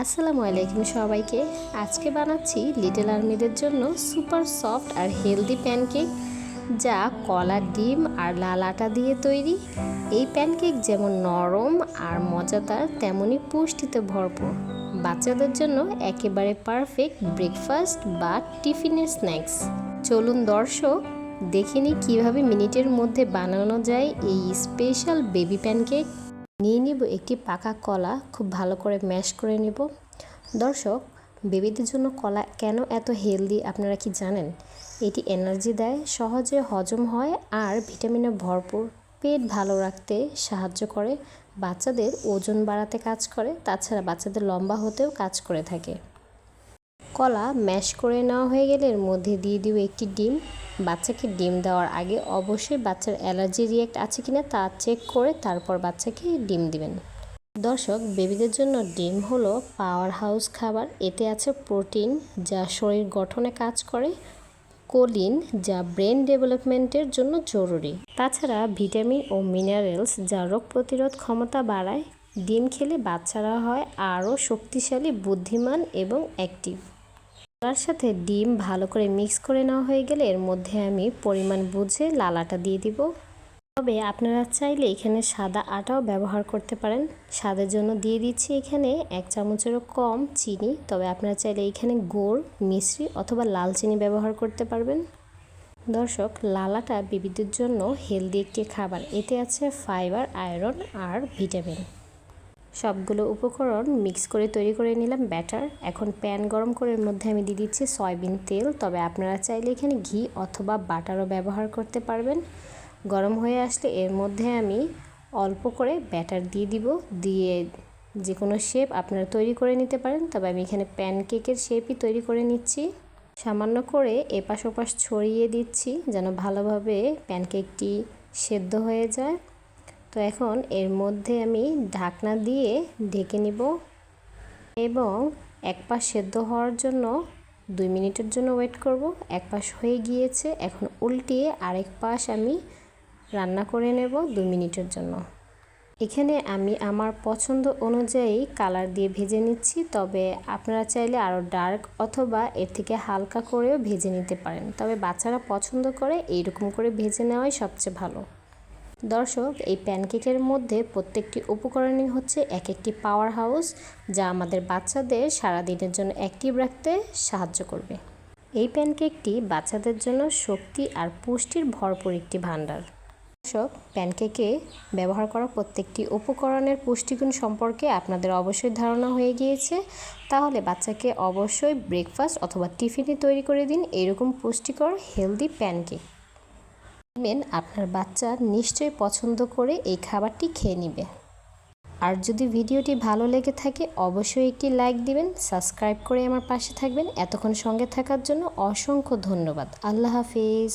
আসসালামু আলাইকুম সবাইকে। আজকে বানাচ্ছি লিটল আর্মিদের জন্য সুপার সফট আর হেলদি প্যানকেক যা কলা, ডিম আর লাল আটা দিয়ে তৈরি। এই প্যানকেক যেমন নরম আর মজাদার তেমনই পুষ্টিতে ভরপুর। বাচ্চাদের জন্য একেবারে পারফেক্ট ব্রেকফাস্ট বা টিফিনের স্ন্যাক্স চলুন দর্শক দেখিনি কীভাবে মিনিটের মধ্যে বানানো যায় এই স্পেশাল বেবি প্যানকেক নিয়ে নিব একটি পাকা কলা, খুব ভালো করে ম্যাশ করে নেব। দর্শক, বেবিদের জন্য কলা কেন এত হেলদি আপনারা কি জানেন? এটি এনার্জি দেয়, সহজে হজম হয় আর ভিটামিনে ভরপুর। পেট ভালো রাখতে সাহায্য করে। বাচ্চাদের ওজন বাড়াতে কাজ করে, তাছাড়া বাচ্চাদের লম্বা হতেও কাজ করে থাকে। কলা ম্যাশ করে নেওয়া হয়ে গেলে এর মধ্যে দিয়ে দিব একটি ডিম। বাচ্চাকে ডিম দেওয়ার আগে অবশ্যই বাচ্চার অ্যালার্জি রিয়েক্ট আছে কিনা তা চেক করে তারপর বাচ্চাকে ডিম দিবেন। দর্শক, বেবিদের জন্য ডিম হলো পাওয়ার হাউস খাবার। এতে আছে প্রোটিন যা শরীর গঠনে কাজ করে, কোলিন যা ব্রেন ডেভেলপমেন্টের জন্য জরুরি। তাছাড়া ভিটামিন ও মিনারেলস যা রোগ প্রতিরোধ ক্ষমতা বাড়ায়। ডিম খেলে বাচ্চারা হয় আরও শক্তিশালী, বুদ্ধিমান এবং অ্যাক্টিভ। তার সাথে ডিম ভালো করে মিক্স করে নেওয়া হয়ে গেলে এর মধ্যে আমি পরিমাণ বুঝে লাল আটা দিয়ে দিব। তবে আপনারা চাইলে এখানে সাদা আটাও ব্যবহার করতে পারেন। স্বাদের জন্য দিয়ে দিচ্ছি এখানে এক চামচেরও কম চিনি। তবে আপনারা চাইলে এখানে গুড় মিশ্রি অথবা লাল চিনি ব্যবহার করতে পারবেন। দর্শক লাল আটা বিবিদের জন্য হেলদি একটি খাবার। এতে আছে ফাইবার, আয়রন আর ভিটামিন। সবগুলো উপকরণ মিক্স করে তৈরি করে নিলাম ব্যাটার এখন প্যান গরম করে এর মধ্যে আমি দিয়ে দিচ্ছি সয়াবিন তেল। তবে আপনারা চাইলে এখানে ঘি অথবা বাটারও ব্যবহার করতে পারবেন। গরম হয়ে আসলে এর মধ্যে আমি অল্প করে ব্যাটার দিয়ে দিব। দিয়ে যে কোনো শেপ আপনারা তৈরি করে নিতে পারেন। তবে আমি এখানে প্যানকেকের শেপই তৈরি করে নিচ্ছি। সামান্য করে এপাশ ওপাশ ছড়িয়ে দিচ্ছি যেন ভালোভাবে প্যানকেকটি সেদ্ধ হয়ে যায়। তো এখন এর মধ্যে আমি ঢাকনা দিয়ে ঢেকে নিব এবং এক পাশ সেদ্ধ হওয়ার জন্য দুই মিনিটের জন্য ওয়েট করব। এক পাশ হয়ে গিয়েছে, এখন উল্টিয়ে আরেক পাশ আমি রান্না করে নেব দুই মিনিটের জন্য। এখানে আমি আমার পছন্দ অনুযায়ী কালার দিয়ে ভেজে নিচ্ছি, তবে আপনারা চাইলে আরও ডার্ক অথবা এর থেকে হালকা করেও ভেজে নিতে পারেন। তবে বাচ্চারা পছন্দ করে, এইরকম করে ভেজে নেওয়াই সবচেয়ে ভালো। দর্শক, এই প্যানকেকের মধ্যে প্রত্যেকটি উপকরণই হচ্ছে এক একটি পাওয়ার হাউস যা আমাদের বাচ্চাদের সারাদিনের জন্য অ্যাক্টিভ রাখতে সাহায্য করবে। এই প্যানকেকটি বাচ্চাদের জন্য শক্তি আর পুষ্টির ভরপুর একটি ভাণ্ডার। দর্শক, প্যানকেকে ব্যবহার করা প্রত্যেকটি উপকরণের পুষ্টিগুণ সম্পর্কে আপনাদের অবশ্যই ধারণা হয়ে গিয়েছে। তাহলে বাচ্চাকে অবশ্যই ব্রেকফাস্ট অথবা টিফিনে তৈরি করে দিন। এরকম পুষ্টিকর হেলদি প্যানকেক দেখবেন আপনার বাচ্চা নিশ্চয়ই পছন্দ করে এই খাবারটি খেয়ে নেবে। আর যদি ভিডিওটি ভালো লেগে থাকে, অবশ্যই একটি লাইক দিবেন, সাবস্ক্রাইব করে আমার পাশে থাকবেন। এতক্ষণ সঙ্গে থাকার জন্য অসংখ্য ধন্যবাদ। আল্লাহ হাফিজ।